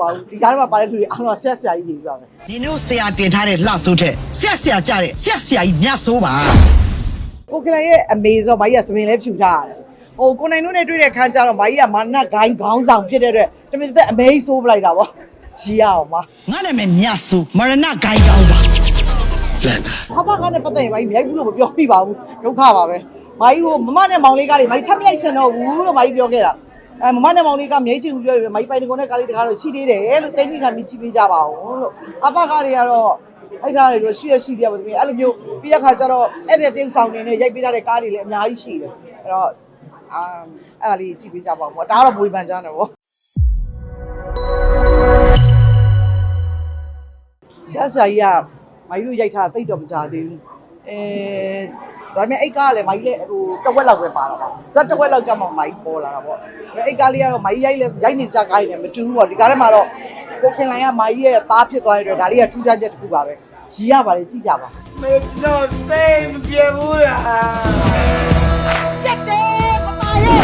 ပါဘူးဒီကားထဲမှာပါတဲ့လူတွေအားလုံးကဆက်ဆရာကြီးတွေပြောတယ်ဒီနေ့ဆရာတင်ထားတဲ့လှဆိုးတဲ့ဆက်ဆရာကြတဲ့ဆက်ဆရာကြီးမြတ်ဆိုးပါကိုကလန်ရဲ့အမေဆိုမိုင်းကစပင်လဲဖြူထားရတယ်ဟိုကိုနိုင်တို့နဲ့တွေ့တဲ့ခန်းကျတော့မိုင်းကမာနဂိုင်းခေါင်းဆောင်ဖြစ်တဲ့အတွက်တမင်သက်အမေဆိုးပလိုက်တာပေါ့ရီရအောင်ပါငါနာမည်မြတ်ဆိုးမရဏဂိုင်းကောင်းစားဟာပါကနဲ့ပတ်သက်ရင်မိုင်းမြိုက်ဘူးလို့မပြောပြပါဘူးဒုက္ခပါပဲမိုင်းဟိုမမနဲ့မောင်လေးကလေမိုင်းထပ်မြိုက်ချင်တော့ဘူးလို့မိုင်းပြောခဲ့တာ အဲမမနဲ့မောင်လေးကမြိတ်ချင်ဘူးပြောရင်မိုင်းပိုင်တကုန်းနဲ့ကားလေးတကားတော့ရှိသေးတယ်လို့တင်းကြီးကမြည်ကြည့်ပေးကြပါဦးလို့အပကတွေကတော့အဲ့ဒါတွေတော့ရှိရရှိတယ်ပါသမီးအဲ့လိုမျိုးပြီးတဲ့ခါကျတော့အဲ့တဲ့တင်းဆောင်နေနဲ့ရိုက်ပေးထားတဲ့ကားတွေလည်းအများကြီးရှိတယ်အဲ့တော့အာအဲ့ဒါလေးကြည့်ပေးကြပါဦးပေါ့ဒါကတော့ဘွေပန်ကြတယ်ပေါ့ဆရာဆရာကြီးကမိုင်းတို့ရိုက်ထားတိတ်တော့မကြသေးဘူးအဲ ဒါပေမဲ့အိတ်ကလည်းမိုင်းလည်းဟိုတဝက်လောက်ပဲပါတော့ပါဇက်တဝက်လောက်ကြမှာမိုင်းပေါ်လာတာပေါ့ဒါပေမဲ့အိတ်ကလေးကတော့မိုင်းရိုက်လဲရိုက်နေကြကားနေမတူဘူးပေါ့ဒီကားထဲမှာတော့ကိုခင်လိုင်ကမိုင်းရဲ့သားဖြစ်သွားတဲ့အတွက်ဒါလေးကထူးခြားချက်တစ်ခုပါပဲရည်ရပါလေကြည့်ကြပါမေကျွန်တော်သိမပြေဘူးလားပြတ်တယ်ပပါရဲ့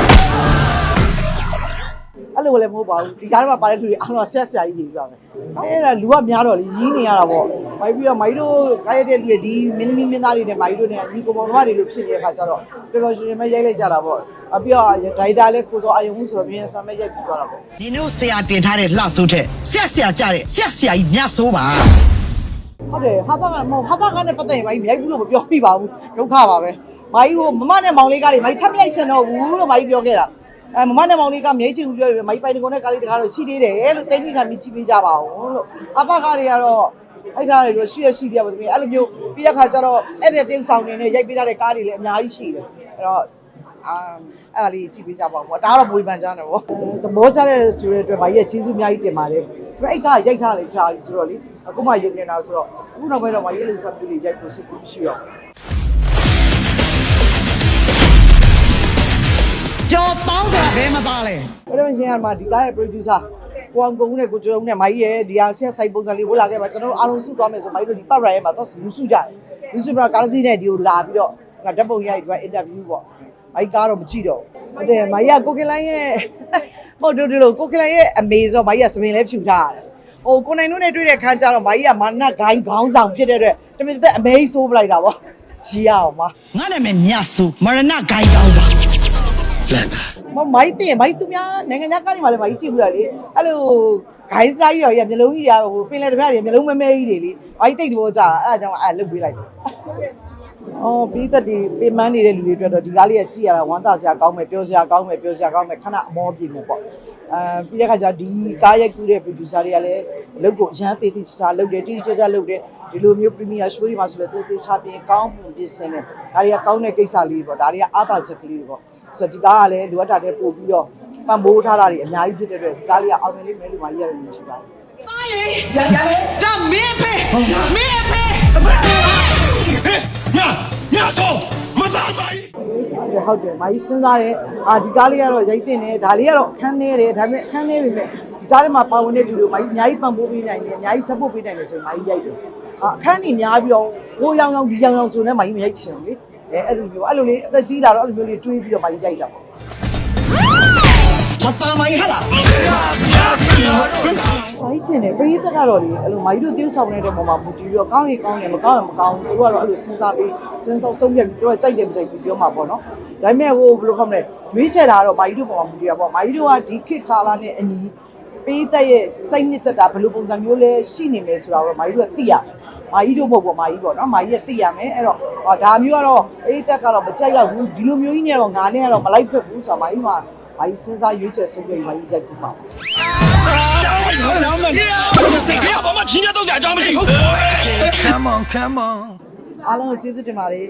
အဲ့လိုလည်းမဟုတ်ပါဘူးဒီကားထဲမှာပါတဲ့လူတွေအားလုံးဆက်ဆရာကြီးကြီးပါပဲအဲ့ဒါလူကများတော့လေရီးနေရတာပေါ့ မိုင်းပြီးတော့မိုင်းတို့ကားရတဲ့လူတွေဒီမင်းသမီးမင်းသားတွေနဲ့မိုင်းတို့နဲ့ညီကိုမောင်တို့တွေလို့ဖြစ်နေတဲ့အခါကျတော့ပျော်ပျော်ရွှင်ရွှင်ပဲရိုက်လိုက်ကြတာပေါ့အပြီးတော့ဒိုင်တာလည်းကိုစောအယုံမှုဆိုတော့မြင်ဆံမဲ့ရိုက်ပြီးသွားတာပေါ့ဒီနေ့ဆရာတင်ထားတဲ့လှဆိုးတဲ့ဆက်ဆရာကြတဲ့ဆက်ဆရာကြီးမြတ်ဆိုးပါဟုတ်တယ်ဟာတာကမဟုတ်ဟာတာကနဲ့ပတ်သက်ရင်မိုင်းမြိုက်ဘူးလို့မပြောပြပါဘူးဒုက္ခပါပဲမိုင်းဟိုမမနဲ့မောင်လေးကလေမိုင်းထပ်မြိုက်ချင်တော့ဘူးလို့မိုင်းပြောခဲ့တာအဲမမနဲ့မောင်လေးကမြိတ်ချင်ဘူးပြောရင်မိုင်းပိုင်တကုန်းနဲ့ကားလေးတကားတော့ရှိသေးတယ်လို့တင်းကြီးကမြည်ကြည့်ပေးကြပါဦးလို့အပကတွေကတော့ အဲ့ဒါတွေတော့ရှိရရှိတယ်ပါသမီးအဲ့လိုမျိုးပြီးတဲ့ခါကျတော့အဲ့တဲ့တင်းဆောင်နေနဲ့ရိုက်ပေးထားတဲ့ကားတွေလည်းအများကြီးရှိတယ်အဲ့တော့အာအဲ့ဒါလေးကြည့်ပေးကြပါဦးပေါ့ဒါကတော့ဘွေပန်ကြတယ်ပေါ့သဘောကျတဲ့ဆိုတဲ့အတွက်မိုင်းရဲ့ကျေးဇူးအများကြီးတင်ပါတယ်ဒါပေမဲ့အဲ့ကရိုက်ထားလေကြာပြီဆိုတော့လေအခုမှရုပ်နေတာဆိုတော့အခုနောက်ပိုင်းတော့မိုင်းရဲ့လူစားပြည့်ရိုက်ဖို့စိတ်ကူးမရှိတော့ကြော်တောင်းဆိုတာဘယ်မှာသားလဲအဲ့တော့ရှင်ကမှဒီကားရဲ့ producer ကိုအောင်ကုန်းနဲ့ကိုကျော်ုံနဲ့မိုင်းရဲ့ဒီဟာဆက်ဆိုင်ပုံစံလေးဝလာခဲ့ပါကျွန်တော်တို့အားလုံးစုသွားမယ်ဆိုမိုင်းတို့ဒီပတ်ရိုင်ရဲ့မှာတော့လူစုကြတယ်လူစုပြီးတော့ကားစီးနဲ့ဒီကိုလာပြီးတော့ငါဓာတ်ပုံရိုက်ဒီကအင်တာဗျူးပေါ့မိုင်းကားတော့မကြည့်တော့ဘူးဟုတ်တယ်မိုင်းကကိုကလိုင်းရဲ့ဟုတ်တယ်ဒီလိုကိုကလိုင်းရဲ့အမေဆိုမိုင်းကစပင်လဲဖြူထားတယ်ဟိုကိုနိုင်တို့နဲ့တွေ့တဲ့ခန်းကျတော့မိုင်းကမာနဂိုင်းခေါင်းဆောင်ဖြစ်တဲ့အတွက်တမင်သက်အမေဆိုးပလိုက်တာပေါ့ရီရအောင်ပါငါနာမည်မြတ်ဆိုးမရဏဂိုင်းကောင်း စားမမိုင်းတင်မိုင်းသူများနိုင်ငံခြားကားတွေမှာလည်းမိုင်းကြည့်ဘူးလားလေအဲ့လိုဂိုင်းစားကြီးရောကြီးကမျိုးလုံးကြီးတွေကဟိုပင်လယ်တစ်ဖက်တွေမျိုးလုံးမဲမဲကြီးတွေလေမိုင်းတိတ်သဘောကျတာအဲ့ဒါကြောင့်အဲ့လုတ်ပေးလိုက်တယ်အော်ပြီးသက်ဒီပင်မနေတဲ့လူတွေအတွက်တော့ဒီကားလေးကကြည့်ရတာဝမ်းသာစရာကောင်းမယ်ပြောစရာကောင်းမယ်ပြောစရာကောင်းမယ်ခဏအမောပြေမယ်ပေါ့ အဲပြီးတဲ့ခါကျဒီကားရိုက်ကူးတဲ့ producer တွေကလည်းလုတ်ကိုအရန်သေးသေးချာချာလုတ်တယ်တိတိကျကျလုတ်တယ်ဒီလိုမျိုး premier show တွေမှာဆိုလည်းသူသေးချာပြင်ကောင်းမှုပြင်ဆင်တယ်ဒါတွေကကောင်းတဲ့ကိစ္စလေးပေါ့ဒါတွေကအားသာချက်ကလေးတွေပေါ့ဆိုတော့ဒီကားကလည်းလိုအပ်တာတဲ့ပို့ပြီးတော့ပံ့ပိုးထားတာတွေအများကြီးဖြစ်တဲ့အတွက်ဒီကားလေးကအောင်မြင်လိမ့်မယ်လို့မှရရတယ်လို့ရှိပါတယ်ဒါမင်းဖေမင်းဖေညညဆောမစားပါဘူးဟု တ်တယ်ဟုတ်တယ်မာကြီးစဉ်းစားတယ်အာဒီကားလေးကတော့ရိုက်တင်တယ်ဒါလေးကတော့အခန်းနေတယ်ဒါပေမဲ့အခန်းနေပြီမဲ့ဒီကားထဲမှာပါဝင်တဲ့လူတွေမာကြီးအများကြီးပံ့ပိုးပေးနိုင်တယ်အများကြီး support ပေးနိုင်တယ်ဆိုရင်မာကြီးရိုက်တယ်အာအခန်းကြီးများပြီးတော့ဟိုရောင်ရောင်ဒီရောင်ရောင်ဆိုနေမာကြီးမရိုက်ချင်ဘူးလေအဲအဲ့လိုမျိုးအဲ့လိုလေးအသက်ကြီးလာတော့အဲ့လိုမျိုးလေးတွေးပြီးတော့မာကြီးရိုက်တာပေါ့မသားမကြီးဟာလား မာကြီးတင်တယ်ပရိသတ်ကတော့လေအဲ့လိုမာကြီးတို့တင်းဆောင်နေတဲ့ပုံမှာမူတည်ပြီးတော့ကောင်းရင်ကောင်းတယ်မကောင်းရင်မကောင်းဘူးသူတို့ကတော့အဲ့လိုစဉ်းစားပြီးစဉ်းစားဆုံးဖြတ်ပြီးသူတို့ကကြိုက်တယ်မကြိုက်ဘူးပြောမှာပေါ့နော်ဒါပေမဲ့ဟိုဘယ်လိုခေါမလဲရွေးချယ်တာကတော့မာကြီးတို့ပုံမှာမူတည်တာပေါ့မာကြီးတို့ကဒီခေတ်ကာလနဲ့အညီပေးတဲ့ရဲ့စိတ်နှစ်သက်တာဘယ်လိုပုံစံမျိုးလဲရှိနေမယ်ဆိုတာတော့မာကြီးတို့ကသိရမာကြီးတို့ပုံပေါ့မာကြီးပေါ့နော်မာကြီးကသိရမယ်အဲ့တော့ဟောဒါမျိုးကတော့အေးတက်ကတော့မကြိုက်တော့ဘူးဒီလိုမျိုးကြီးနဲ့တော့ငါနဲ့ကတော့မလိုက်ဖက်ဘူးဆိုတာမာကြီးက မာကြီးစဉ်းစားရွေးချယ်ဆုံးဖြတ်ပြီးမာကြီးကြိုက်ဘူးပါ 不要把我亲家都假装不行。Come on, come on。 အားလုံးကိုကျေးဇူးတင်ပါတယ်